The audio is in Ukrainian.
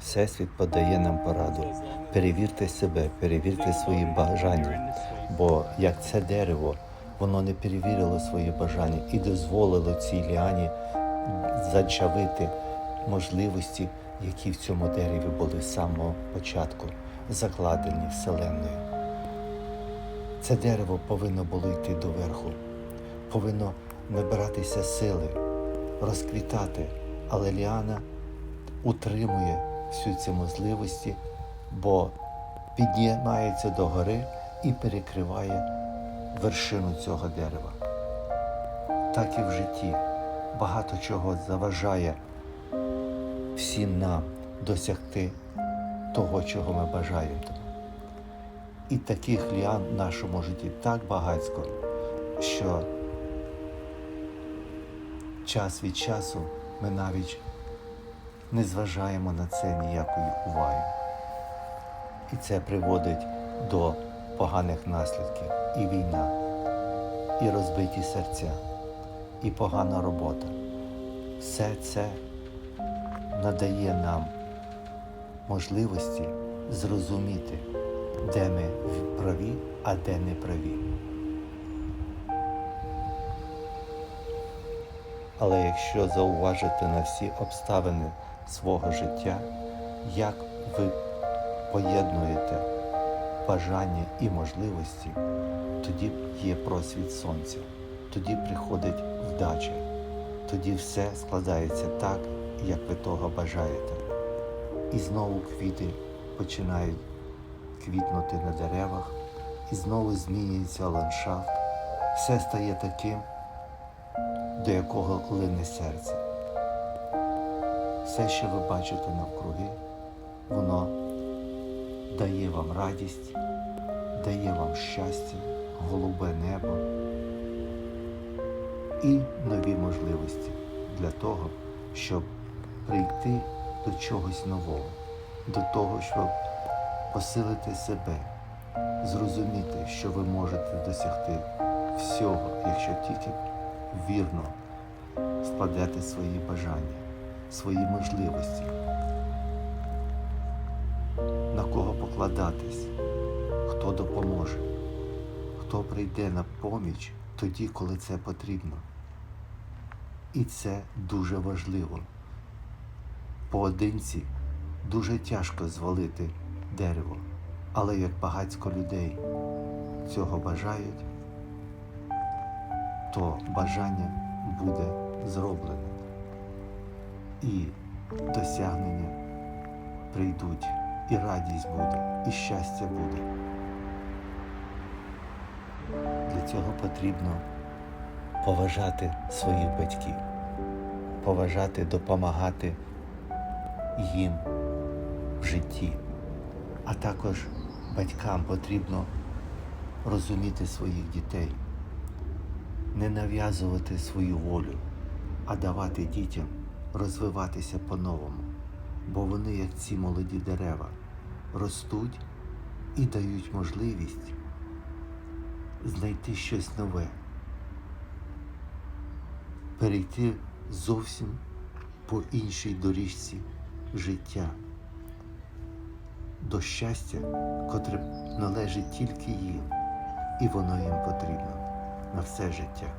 Всесвіт подає нам пораду. Перевірте себе, перевірте свої бажання. Бо як це дерево, воно не перевірило свої бажання і дозволило цій ліані зачавити можливості, які в цьому дереві були з самого початку, закладені Вселенною. Це дерево повинно було йти до верху, повинно набиратися сили, розквітати, але Ліана утримує всю ці можливості, бо піднімається до гори і перекриває вершину цього дерева. Так і в житті багато чого заважає всім нам досягти того, чого ми бажаємо. І таких ліан в нашому житті так багатько, що час від часу ми навіть не зважаємо на це ніякої уваги. І це приводить до поганих наслідків і війна, і розбиті серця, і погана робота. Все це надає нам можливості зрозуміти, де ми праві, а де не праві. Але якщо зауважити на всі обставини свого життя, як ви поєднуєте бажання і можливості, тоді є просвіт сонця, тоді приходить вдача, тоді все складається так, як ви того бажаєте. І знову квіти починають квітнути на деревах, і знову змінюється ландшафт. Все стає таким, до якого лине серце. Все, що ви бачите навкруги, воно дає вам радість, дає вам щастя, голубе небо і нові можливості для того, щоб прийти до чогось нового, до того, щоб посилити себе, зрозуміти, що ви можете досягти всього, якщо тільки вірно складете свої бажання, свої можливості, на кого покладатись, хто допоможе, хто прийде на поміч тоді, коли це потрібно. І це дуже важливо. Поодинці дуже тяжко звалити дерево, але як багатько людей цього бажають, то бажання буде зроблене і досягнення прийдуть, і радість буде, і щастя буде. Для цього потрібно поважати своїх батьків, поважати, допомагати їм в житті. А також батькам потрібно розуміти своїх дітей, не нав'язувати свою волю, а давати дітям розвиватися по-новому, бо вони, як ці молоді дерева, ростуть і дають можливість знайти щось нове, перейти зовсім по іншій доріжці життя до щастя, котре належить тільки їм, і воно їм потрібно на все життя.